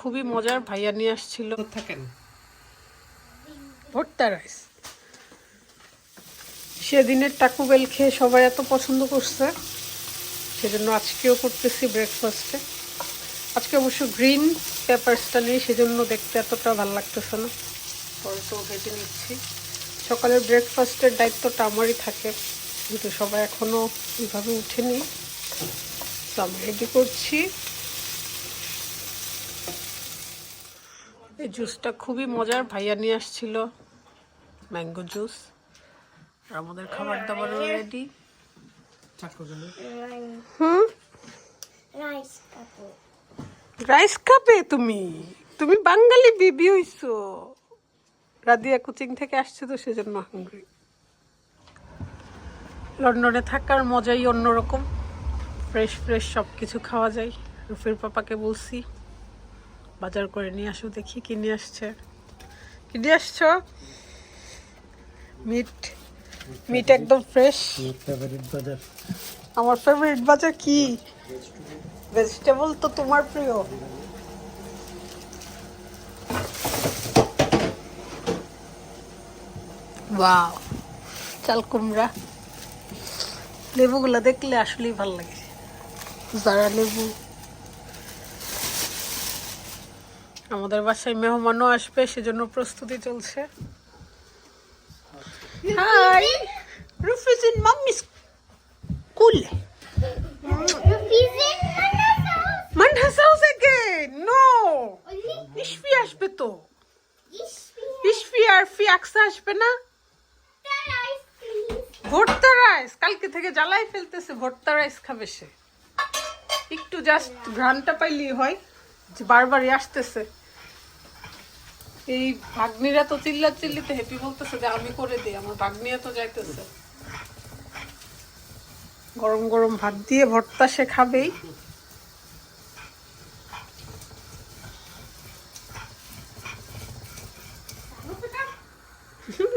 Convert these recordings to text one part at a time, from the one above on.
খুবই মজার ভাইয়া নিয়ে আসছিল। থাকেন? ভর্তা রাইস সেদিনের টাকুবেল খেয়ে সবাই এত পছন্দ করছে সেজন্য আজকেও করতেছি ব্রেকফাস্টে আজকে অবশ্য গ্রিন পেপারসটা নেই সেজন্য দেখতে এতটা ভালো লাগতেছে না। পরে তো ভেজে নিচ্ছি। সকালের ব্রেকফাস্টের দায়িত্বটা আমারই থাকে কিন্তু সবাই এখনও এইভাবে উঠেনি তো আমি রেডি করছি। এই জুসটা খুবই মজার। ভাইয়া নিয়ে আসছিল ম্যাঙ্গো জুস। আর আমাদের খাবার দাবার রেডি হুম? রাইস খাবে তুমি? তুমি বাঙালি বিবি হইছো। রাদিয়া কোচিং থেকে আসছে তো সেজন্য হাঙ্গ্রি লন্ডনে থাকার মজাই অন্যরকম। ফ্রেশ ফ্রেশ সব কিছু খাওয়া যায়। রুফির পাপাকে বলছি। বাজার করে নিয়ে আসো, দেখি কি নিয়ে আসছে। কি নিয়ে আসছো? মিট মিট একদম ফ্রেশ ফেভারিট বাজার আমার ফেভারিট বাজার কি? ভেজিটেবল তো তোমার প্রিয়। ওয়াও চাল কুমড়া। লেবুগুলো দেখলে আসলেই ভালো লাগে। যারা লেবু আমাদের বাসায় মেহমানও আসবে, সেজন্য প্রস্তুতি চলছে। Hi Rufiz in mummy's cool Manhas house again no Ishfi আসবে তো। ইশফি আর ফি আকসা আসবে না? ভর্তা রাইস কালকে থেকে জ্বালাই ফেলতেছে, ভর্তা রাইস খাবে সে। একটু জাস্ট ঘ্রাণটা পাইলেই হয়, যে বারবারই আসতেছে। এই ভাগ্নিরা তো চিল্লা চিল্লিতে হ্যাপি বলতেছে যে আমি করে দিই আমার ভাগ্নিয়া তো যাইতেছে। গরম গরম ভাত দিয়ে ভর্তা সে খাবেই।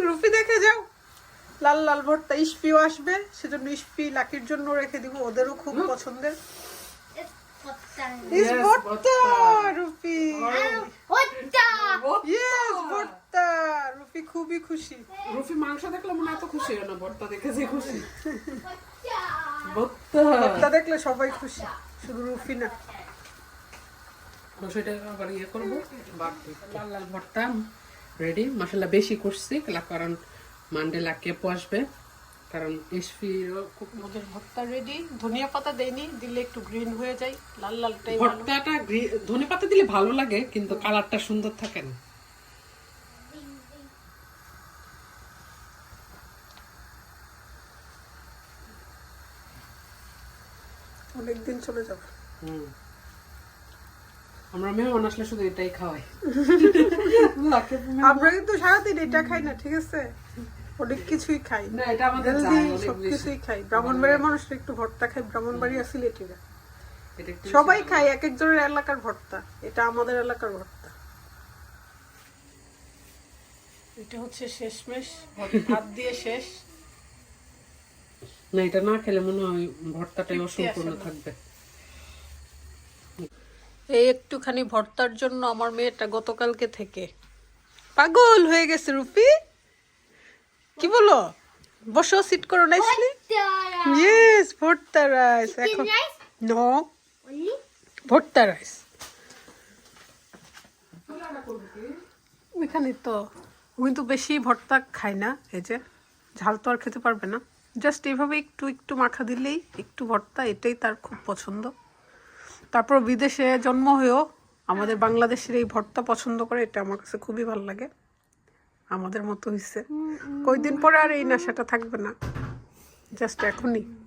রুফি দেখে যাও লাল লাল ভর্তা ইস্পিও আসবে সেজন্য ইস্পি লাকির জন্য রেখে দিব ওদেরও খুব পছন্দের. ইস ভর্তা রুফি। Hotta. ইয়েস ভর্তা রুফি খুবই খুশি। রুফি মাংস দেখলে মনে এত খুশি হয় না ভর্তা দেখে যে খুশি। ভর্তা। ভর্তা দেখলে সবাই খুশি শুধু রুফি না। সেটা আবার ইয়ে করব। লাল লাল ভর্তা রেডি মশলা বেশি করছি কারণ মানডে লাকেপো আসবে। কারণ ইসফি আমাদের ভর্তা। রেডি ধনিয়া পাতা দেয়নি দিলে একটু গ্রিন হয়ে যায়। লাল লালটাই ভর্তাটা ধনে পাতা দিলে ভালো লাগে কিন্তু কালারটা সুন্দর থাকে না। অনেকদিন চলে যাবে। হুম। আমরা মেহমান আসলে শুধু এটাই খাওয়াই। আমরা কিন্তু সারাদিন এটা খাই না ঠিক আছে? অনেক কিছুই খাই না এটা আমাদের হেলদি চাই অনেক সব বেশি। কিছুই খাই ব্রাহ্মণবাড়ির মানুষরা একটু ভর্তা খায় ব্রাহ্মণবাড়িয়া সিলেটিরা এটা। সবাই খায় এক একজনের এলাকার ভর্তা। এটা আমাদের এলাকার ভর্তা। এটা হচ্ছে শেষমেশ ভাত দিয়ে শেষ। না এটা না খেলে মনে হয় ভর্তাটাই অসম্পূর্ণ থাকবে। এই একটুখানি ভর্তার জন্য আমার মেয়েটা গতকালকে থেকে। পাগল হয়ে গেছে রুফি কি বলো? বসো সিট করো নাইসলি ইয়েস ভর্তা রাইস এখন? নো ভর্তা রাইস এখানে তো কিন্তু বেশি ভর্তা খায় না এই যে ঝাল তো আর খেতে পারবে না। জাস্ট এভাবে একটু একটু মাখা দিলেই একটু ভর্তা এটাই তার খুব পছন্দ। তারপর বিদেশে জন্ম হয়েও আমাদের বাংলাদেশের এই ভর্তা পছন্দ করে এটা আমার কাছে খুবই ভালো লাগে। আমাদের মতো হয়েছে কয়দিন পরে আর এই নেশাটা থাকবে না। জাস্ট এখনই।